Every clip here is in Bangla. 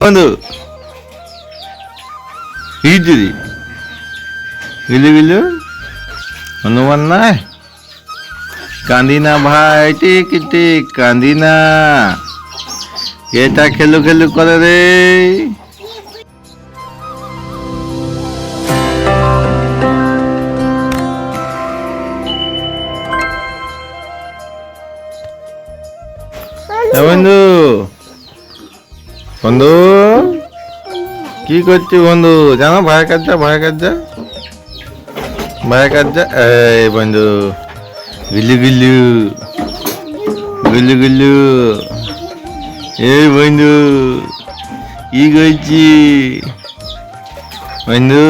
বন্ধু হিজুরি গিলু গিলু হনুমান নাই কান্দি না ভাই টিক টিক কান্দি না এটা খেলু খেলু করে রে। বন্ধু বন্ধু। কি করছি বন্ধু? জানো ভাই কাজ যা ভাই কাজ যা ভাই কাজ যা এই বন্ধু গিলু গিলু গিলু গিলু এই বন্ধু, কি করছি? বন্ধু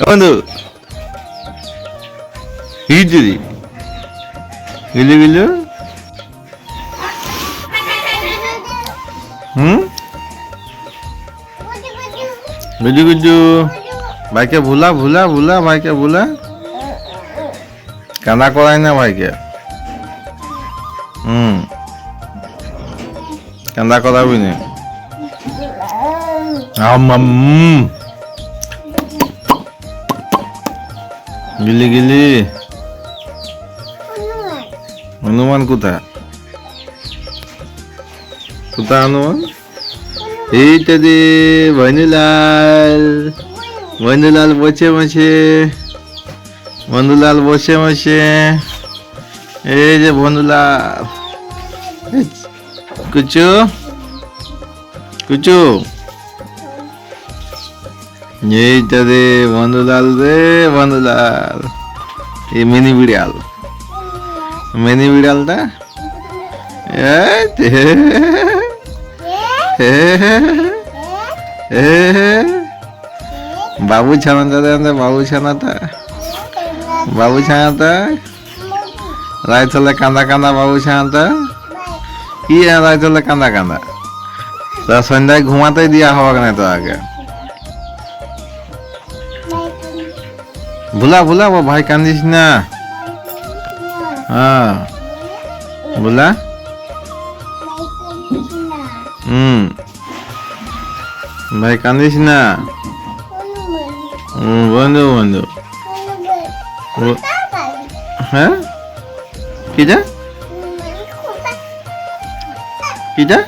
বন্ধু হিজুরি গিলু গিলু গুজু গুজু ভাইকে ভুলা ভুলা ভুলা, ভাইকে ভুলা। কান্দা করাই না ভাইকে। হুম। কান্দা করাবি না। গিলি গিলি। হনুমান কোথা কোথা হনুমান? এইটা দে ভৈনুলাল ভৈনুলাল বসে বসে বন্ধুলাল বসে বসে। এই যে বন্ধুলাল কুচু কুচু। এইটা রে বন্ধুলাল রে বন্ধুলাল এই মিনি বিড়াল। মিনি বিড়ালটা? এই। বাবু ছানাটা দেন বাবু ছানাটা। বাবু ছানাটা? রাইতলে কান্দা কান্দা, বাবু ছানাটা? কি আর রাইতলে কান্দা কান্দা? তা সন্ধ্যায় ঘুমাতে দিয়া হওয়া না তো আগে? ভুলা ভুলা ভাই কান্দিস না। হ্যাঁ। ভুলা? হুম। ভাই, কান্দিস না? বন্ধু বন্ধু। হ্যাঁ? কিটা কিটা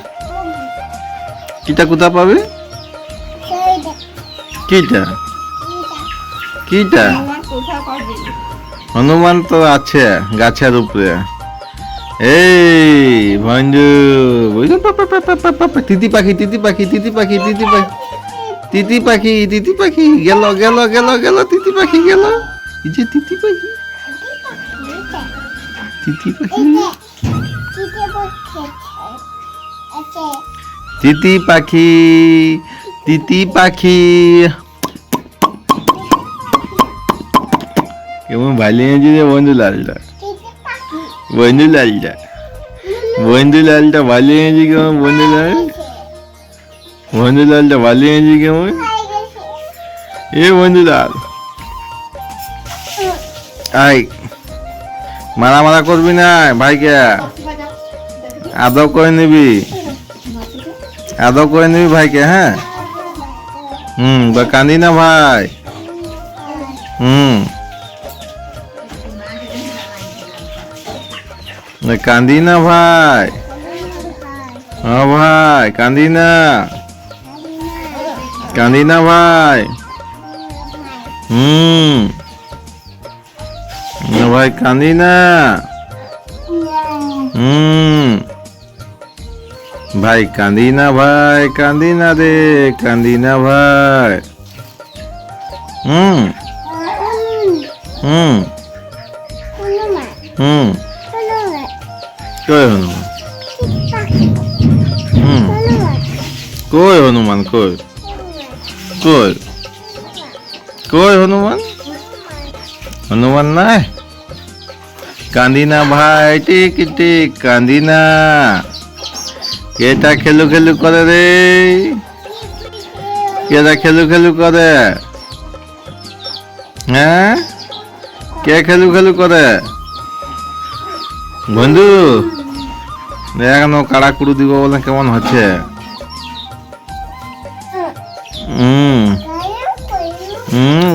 কিটা কোথা পাবে? কিটা কিটা হনুমান তো আছে গাছের উপরে। এই বন্ধু বুঝলি পা, পা, পা, পা, পা, পা, পা, তিতি পাখি তিতি পাখি তিতি পাখি তিতি পাখি তিতি পাখি তিতি পাখি গেল গেল গেল গেল তিতি পাখি গেল। এই যে তিতি পাখি। তিতি পাখি। তিতি পাখি তিতি পাখি। কেমন ভালো রে বন্ধু লালটা বন্ধু লালটা বন্ধু লালটা ভালো হয়েছে কেমন বন্ধু লাল বন্ধু লালটা ভালো হয়েছে কেমন এ বন্ধু লাল আই মারা মারা করবি না ভাইকে আদর করে নিবি আদর করে নিবি ভাইকে হ্যাঁ হুম বা না ভাই হুম কান্দি না ভাই। হ্যাঁ ভাই কান্দি না কান্দি না ভাই। হুম। ভাই কান্দি না হুম। ভাই কান্দি না ভাই কান্দি না রে কান্দি না ভাই। হুম। হুম। হুম। কই হনুমান? হুম। কই হনুমান, কই? কই? কই হনুমান? হনুমান নাই? কান্দি না ভাই, টিক টিক, কান্দি না। এটা খেলু খেলু করে রে? এটা খেলু খেলু করে? হ্যাঁ? কে খেলু খেলু করে? বন্ধু? দেখ না কাড়া দিব বলে কেমন হচ্ছে? হুম। হুম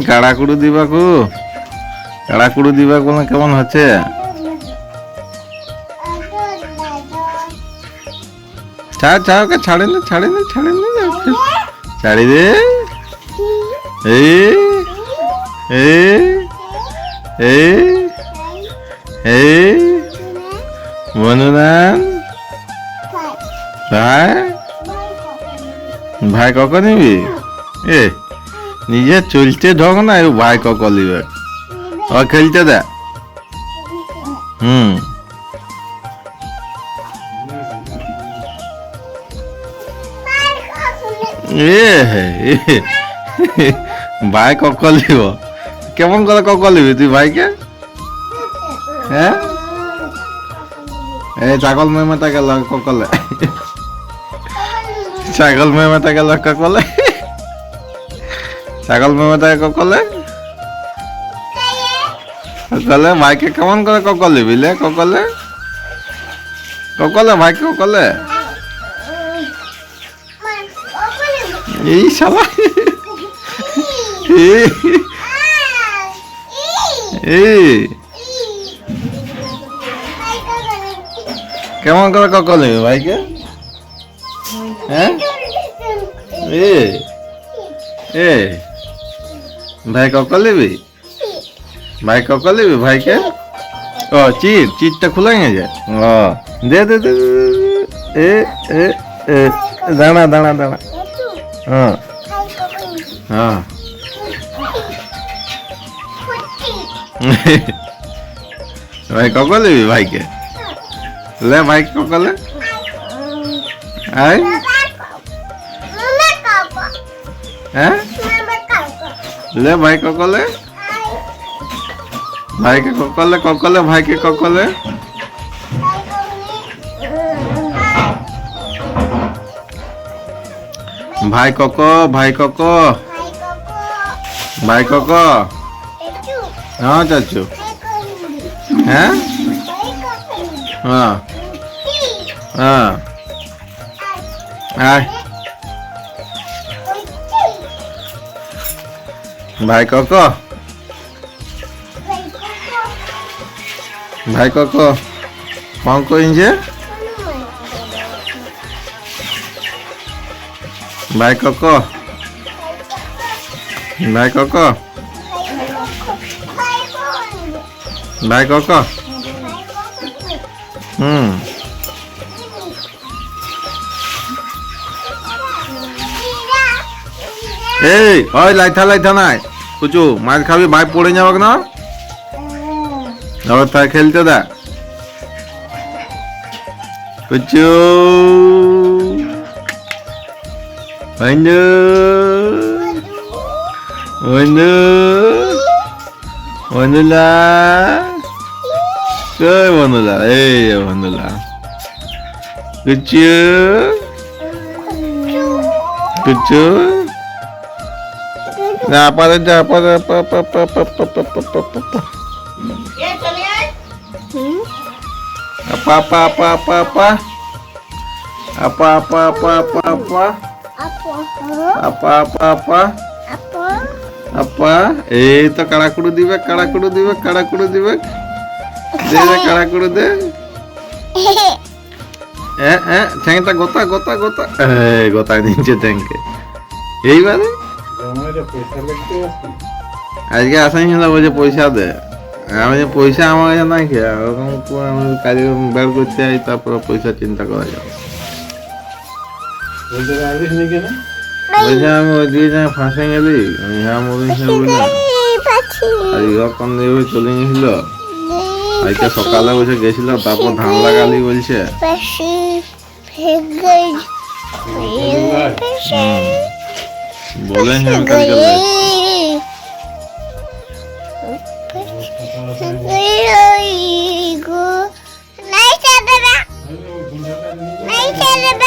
দিবাকু কাড়া দিবাক বলে কেমন হচ্ছে? ছাড় ছাড় ওকে, ছাড়ে না ছাড়ে দে। এই এই এই। ভাই ভাই কক নিবি? এ, নিজে চলতে ঢোক না ভাই কক নিবে? ও, খেলতে দে। হুম। এ। ভাই কক নিব? কেমন করে কক নিবি তুই ভাইকে? হ্যাঁ? এই ছাগল মেমেটা গেল ককলে। ছাগল মেমেটা গেল ককলে ছাগল মেমেটা ককলে ককলে মাইকে কেমন করে ককলে বিলে ককলে ককলে ভাইকে ককলে এই শালা। কেমন করে ককলে ভাইকে হ্যাঁ? এ এ ভাই ককল নিবি? ভাই ককল নিবি ভাইকে? ও, চিট, চিটটা খুলে যায়। ও, দে দে দে। এ এ এ, দাঁড়া দাঁড়া দাঁড়া। হ্যাঁ হ্যাঁ ভাই ককল নিবি ভাইকে? লে, ভাই ককলে আয়। হ্যাঁ? লে ভাই ককলে? ভাইকে ককলে ককলে, ভাইকে ককলে। ভাই কক ভাই কক। ভাই কক। হ্যাঁ চাচু। হ্যাঁ? হ্যাঁ। হ্যাঁ। Bài có cô Bài có cô Con cô in chứ Bài có cô Bài có cô Bài có cô এই ওই লাইথা লাইথা নাই কুচু মাছ খাবি ভাই পড়ে যাবক না আবার তাই খেলতে দা কুচু বন্ধু বন্ধু বন্ধুলা কই বন্ধুলা এই যে বন্ধুলা কুচু কুচু না আপারে যা আপারে আপা আপা আপা আপা আপা আপা আপা আপা আপা apa apa apa apa apa এই তো কাড়াকুড়ু দিবে কাড়াকুড়ু দিবে কাড়াকুড়ু দিবে দে দে কাড়াকুড়ু দে এ এ ঠ্যাংটা গোতা গোতা গোতা গোতা দিচ্ছে ঠ্যাংকে এইবারে আজকে আসাই না বলছে পয়সা দে। আমি যে পয়সা আমার কাছে নাই খেয়ে আমি কাজে বের করতে যাই তারপরে পয়সা চিন্তা করা যাবে। বলছে আমি ওই দিয়ে যাই ফাঁসে গেলি। আমি হ্যাঁ মরিস বলে আর ইয়কন দিয়ে চলে গেছিল? আজকে সকালে বসে গেছিল। তারপর ধান লাগালি বলছে। 不是个，还有一个来车了吧？来车了吧？